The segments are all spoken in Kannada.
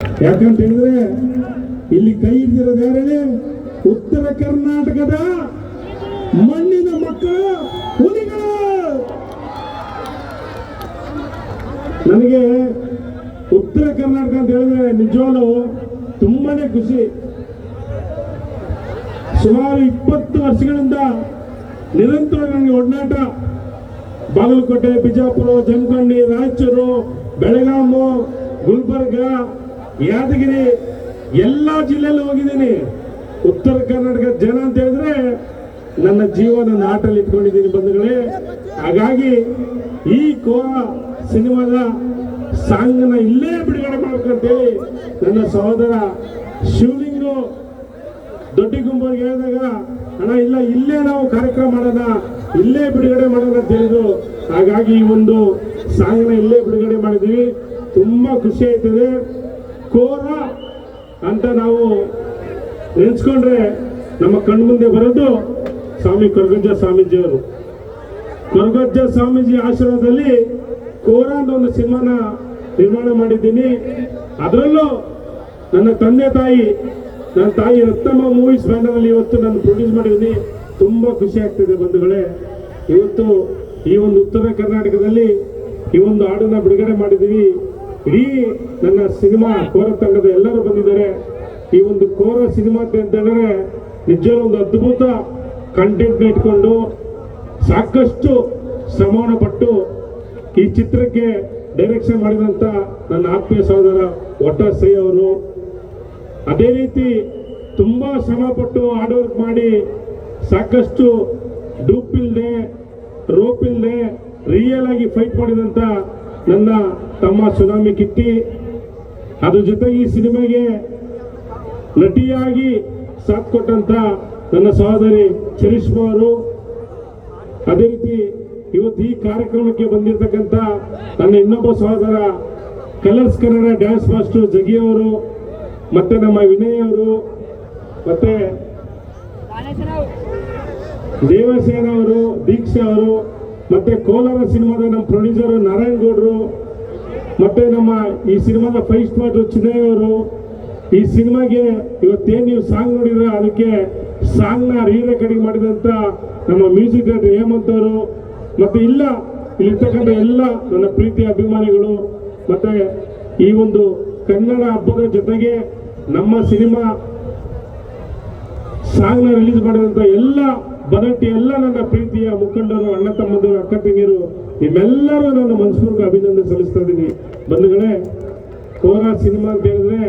ಯಾಕಂತ ಹೇಳಿದ್ರೆ, ಇಲ್ಲಿ ಕೈ ಹಿಡಿದಿರೋದು ಯಾರೇ ಉತ್ತರ ಕರ್ನಾಟಕದ ಮಣ್ಣಿನ ಮಕ್ಕಳು ಹುಲಿಗಳು. ನನಗೆ ಉತ್ತರ ಕರ್ನಾಟಕ ಅಂತ ಹೇಳಿದ್ರೆ ನಿಜವಾಗ್ಲು ತುಂಬಾನೇ ಖುಷಿ. ಸುಮಾರು ಇಪ್ಪತ್ತು ವರ್ಷಗಳಿಂದ ನಿರಂತರ ನನಗೆ ಒಡನಾಟ. ಬಾಗಲಕೋಟೆ, ಬಿಜಾಪುರ, ಜಮಖಂಡಿ, ರಾಯಚೂರು ಬೆಳಗಾಮು ಗುಲ್ಬರ್ಗ ಯಾದಗಿರಿ ಎಲ್ಲ ಜಿಲ್ಲೆಯಲ್ಲೂ ಹೋಗಿದ್ದೀನಿ. ಉತ್ತರ ಕರ್ನಾಟಕ ಜನ ಅಂತ ಹೇಳಿದ್ರೆ ನನ್ನ ಜೀವನ ನಾಟಲ್ಲಿ ಇಟ್ಕೊಂಡಿದ್ದೀನಿ ಬಂಧುಗಳೇ. ಹಾಗಾಗಿ ಈ ಕೋರ ಸಿನಿಮಾದ ಸಾಂಗ್ನ ಇಲ್ಲೇ ಬಿಡುಗಡೆ ಮಾಡ್ಬೇಕಂತೇಳಿ ನನ್ನ ಸಹೋದರ ಶಿವಲಿಂಗು ಗುಂಪರಿಗೆ ಹೇಳಿದಾಗ, ಅಣ್ಣ, ಇಲ್ಲ, ಇಲ್ಲೇ ನಾವು ಕಾರ್ಯಕ್ರಮ ಮಾಡೋಣ ಇಲ್ಲೇ ಬಿಡುಗಡೆ ಮಾಡೋಣ ಅಂತ ಹೇಳಿದ್ರು. ಹಾಗಾಗಿ ಈ ಒಂದು ಸಾಂಗ್ನ ಇಲ್ಲೇ ಬಿಡುಗಡೆ ಮಾಡಿದ್ವಿ ತುಂಬಾ ಖುಷಿ ಆಯ್ತದೆ. ಕೋರ ಅಂತ ನಾವು ನೆನೆಸ್ಕೊಂಡ್ರೆ ನಮ್ಮ ಕಣ್ಮುಂದೆ ಬರೋದು ಸ್ವಾಮಿ ಕೊರಗಜ್ಜ ಸ್ವಾಮೀಜಿಯವರು. ಕೊರಗಜ್ಜ ಸ್ವಾಮೀಜಿ ಆಶ್ರಮದಲ್ಲಿ ಕೋರ ಅಂತ ಒಂದು ಸಿನಿಮಾನ ನಿರ್ಮಾಣ ಮಾಡಿದ್ದೀನಿ. ಅದರಲ್ಲೂ ನನ್ನ ತಂದೆ ತಾಯಿ, ನನ್ನ ತಾಯಿ ರತ್ನಮ್ಮ ಮೂವೀಸ್ ಬ್ಯಾನರಲ್ಲಿ ಇವತ್ತು ನಾನು ಪ್ರೊಡ್ಯೂಸ್ ಮಾಡಿದ್ದೀನಿ. ತುಂಬ ಖುಷಿ ಆಗ್ತಿದೆ ಬಂಧುಗಳೇ. ಇವತ್ತು ಈ ಒಂದು ಉತ್ತರ ಕರ್ನಾಟಕದಲ್ಲಿ ಈ ಒಂದು ಹಾಡನ್ನ ಬಿಡುಗಡೆ ಮಾಡಿದ್ದೀವಿ. ಇಡೀ ನನ್ನ ಸಿನಿಮಾ ಕೋರ ತಂಡದ ಎಲ್ಲರೂ ಬಂದಿದ್ದಾರೆ. ಈ ಒಂದು ಕೋರ ಸಿನಿಮಾ ಅಂತ ಹೇಳಿದ್ರೆ ನಿಜವಾಗ್ಲೂ ಒಂದು ಅದ್ಭುತ ಕಂಟೆಂಟ್ ಇಟ್ಕೊಂಡು ಸಾಕಷ್ಟು ಶ್ರಮವನ್ನು ಪಟ್ಟು ಈ ಚಿತ್ರಕ್ಕೆ ಡೈರೆಕ್ಷನ್ ಮಾಡಿದಂತ ನನ್ನ ಆತ್ಮೀಯ ಸಹೋದರ ಒಟ್ಟಾಶ್ರೀ ಅವರು. ಅದೇ ರೀತಿ ತುಂಬಾ ಶ್ರಮ ಪಟ್ಟು ಹಾರ್ಡ್ ವರ್ಕ್ ಮಾಡಿ ಸಾಕಷ್ಟು ಡೂಪ್ ಇಲ್ಲದೆ ರೋಪ್ ಇಲ್ಲದೆ ರಿಯಲ್ ಆಗಿ ಫೈಟ್ ಮಾಡಿದಂತ ನನ್ನ ತಮ್ಮ ಸುನಾಮಿ ಕಿಟ್ಟಿ. ಅದ್ರ ಜೊತೆ ಈ ಸಿನಿಮಾಗೆ ನಟಿಯಾಗಿ ಸಾಥ್ ಕೊಟ್ಟಂತ ನನ್ನ ಸಹೋದರಿ ಚರಿಷ್ಮಾ ಅವರು. ಅದೇ ರೀತಿ ಇವತ್ತು ಈ ಕಾರ್ಯಕ್ರಮಕ್ಕೆ ಬಂದಿರತಕ್ಕಂತ ನನ್ನ ಇನ್ನೊಬ್ಬ ಸಹೋದರ colours Kannada dance master Jagi ಅವರು, ಮತ್ತೆ ನಮ್ಮ ವಿನಯ್ ಅವರು, ಮತ್ತೆ ದೇವಸೇನ ಅವರು, ದೀಕ್ಷಾ ಅವರು, ಮತ್ತೆ ಕೋಲಾರ ಸಿನಿಮಾದ ನಮ್ಮ ಪ್ರೊಡ್ಯೂಸರ್ ನಾರಾಯಣ್ ಗೌಡ್ರು. ಮತ್ತೆ ನಮ್ಮ ಈ ಸಿನಿಮಾದ ಫೈವ್ ಸ್ಟಾರ್ ಚಿನ್ನಯ್ಯ ಅವರು ಈ ಸಿನಿಮಾಗೆ ಇವತ್ತೇನ್ ನೀವು ಸಾಂಗ್ ನೋಡಿದ್ರೆ? ಅದಕ್ಕೆ ಸಾಂಗ್ನ ರೀ ರೆಕಾರ್ಡಿಂಗ್ ಮಾಡಿದಂತ ನಮ್ಮ ಮ್ಯೂಸಿಕ್ ಡೈರೆಕ್ಟರ್ ಹೇಮಂತ್ ಅವರು, ಮತ್ತೆ ಇಲ್ಲ, ಇಲ್ಲಿರ್ತಕ್ಕಂಥ ಎಲ್ಲ ನನ್ನ ಪ್ರೀತಿಯ ಅಭಿಮಾನಿಗಳು, ಮತ್ತೆ ಈ ಒಂದು ಕನ್ನಡ ಹಬ್ಬದ ಜೊತೆಗೆ ನಮ್ಮ ಸಿನಿಮಾ ಸಾಂಗ್ನ ರಿಲೀಸ್ ಮಾಡಿದಂಥ ಎಲ್ಲ ಬನಟ್ಟಿ ಎಲ್ಲ ನನ್ನ ಪ್ರೀತಿಯ ಮುಖಂಡರು, ಅಣ್ಣ ತಮ್ಮಂದಿರು, ಅಕ್ಕ ತಂಗಿಯರು, ನಿಮ್ಮೆಲ್ಲರೂ ನನ್ನ ಮನಸ್ಪೂರ್ವಕ ಅಭಿನಂದನೆ ಸಲ್ಲಿಸ್ತಾ ಇದ್ದೀನಿ. ಬಂಧುಗಳೇ, ಕೋರ ಸಿನಿಮಾ ಅಂತ ಹೇಳಿದ್ರೆ,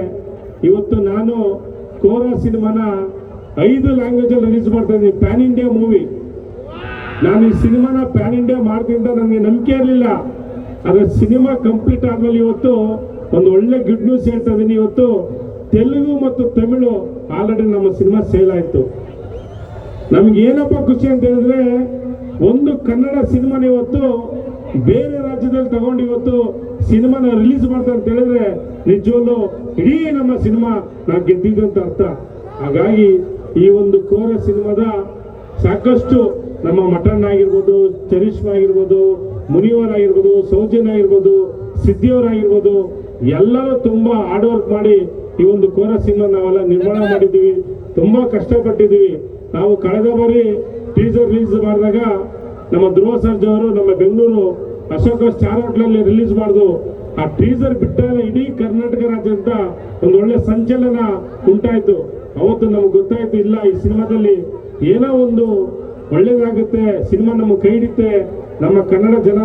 ಇವತ್ತು ನಾನು ಕೋರ ಸಿನಿಮಾನ ಐದು ಲ್ಯಾಂಗ್ವೇಜ್ ಅಲ್ಲಿ ರಿಲೀಸ್ ಮಾಡ್ತಾ ಇದ್ದೀನಿ. ಪ್ಯಾನ್ ಇಂಡಿಯಾ ಮೂವಿ ನಾನು ಈ ಸಿನಿಮಾನ ಪ್ಯಾನ್ ಇಂಡಿಯಾ ಮಾಡ್ತೀನಿ ಅಂತ ನನಗೆ ನಂಬಿಕೆ ಇರಲಿಲ್ಲ. ಆದರೆ ಸಿನಿಮಾ ಕಂಪ್ಲೀಟ್ ಆದ್ಮೇಲೆ ಇವತ್ತು ಒಂದು ಒಳ್ಳೆ ಗುಡ್ ನ್ಯೂಸ್ ಹೇಳ್ತಾ ಇದ್ದೀನಿ. ಇವತ್ತು ತೆಲುಗು ಮತ್ತು ತಮಿಳು ಆಲ್ರೆಡಿ ನಮ್ಮ ಸಿನಿಮಾ ಸೇಲ್ ಆಯ್ತು. ನಮ್ಗೆ ಏನಪ್ಪ ಖುಷಿ ಅಂತ ಹೇಳಿದ್ರೆ, ಒಂದು ಕನ್ನಡ ಸಿನಿಮಾನ ಇವತ್ತು ಬೇರೆ ರಾಜ್ಯದಲ್ಲಿ ತಗೊಂಡು ಇವತ್ತು ಸಿನಿಮಾನ ರಿಲೀಸ್ ಮಾಡ್ತಾರೆ ಅಂತ ಹೇಳಿದ್ರೆ ನಿಜವಲ್ಲೂ ಇಡೀ ನಮ್ಮ ಸಿನಿಮಾ ನಾವು ಗೆದ್ದಿದ್ದು ಅಂತ ಅರ್ಥ. ಹಾಗಾಗಿ ಈ ಒಂದು ಕೋರ ಸಿನಿಮಾದ ಸಾಕಷ್ಟು ನಮ್ಮ ಮಟನ್ ಆಗಿರ್ಬೋದು, ಚರಿಷ್ಮಾ ಆಗಿರ್ಬೋದು ಮುನಿಯವರ್ ಆಗಿರ್ಬೋದು ಸೌಜನ್ ಆಗಿರ್ಬೋದು ಸಿದ್ಧಿಯವರಾಗಿರ್ಬೋದು ಎಲ್ಲರೂ ತುಂಬಾ ಹಾರ್ಡ್ ವರ್ಕ್ ಮಾಡಿ ಈ ಒಂದು ಕೋರ ಸಿನಿಮಾ ನಾವೆಲ್ಲ ನಿರ್ಮಾಣ ಮಾಡಿದ್ದೀವಿ. ತುಂಬಾ ಕಷ್ಟಪಟ್ಟಿದ್ದೀವಿ. ನಾವು ಕಳೆದ ಬಾರಿ ಟೀಸರ್ ರಿಲೀಸ್ ಮಾಡಿದಾಗ ನಮ್ಮ ಧ್ರುವ ಸರ್ಜ್ ಅವರು, ನಮ್ಮ ಬೆಂಗಳೂರು ಅಶೋಕ ಸ್ಟಾರ್ ಹೋಟ್ಲಲ್ಲಿ ರಿಲೀಸ್ ಮಾಡುದು ಆ ಟೀಸರ್ ಬಿಟ್ಟಾಗ ಇಡೀ ಕರ್ನಾಟಕ ರಾಜ್ಯಾದ್ಯಂತ ಒಂದು ಒಳ್ಳೆ ಸಂಚಲನ ಉಂಟಾಯ್ತು. ಅವತ್ತು ನಮ್ಗೆ ಗೊತ್ತಾಯ್ತು, ಇಲ್ಲ, ಈ ಸಿನಿಮಾದಲ್ಲಿ ಏನೋ ಒಂದು ಒಳ್ಳೇದಾಗುತ್ತೆ, ಸಿನಿಮಾ ನಮ್ಮ ಕೈ ಹಿಡಿತೆ ನಮ್ಮ ಕನ್ನಡ ಜನ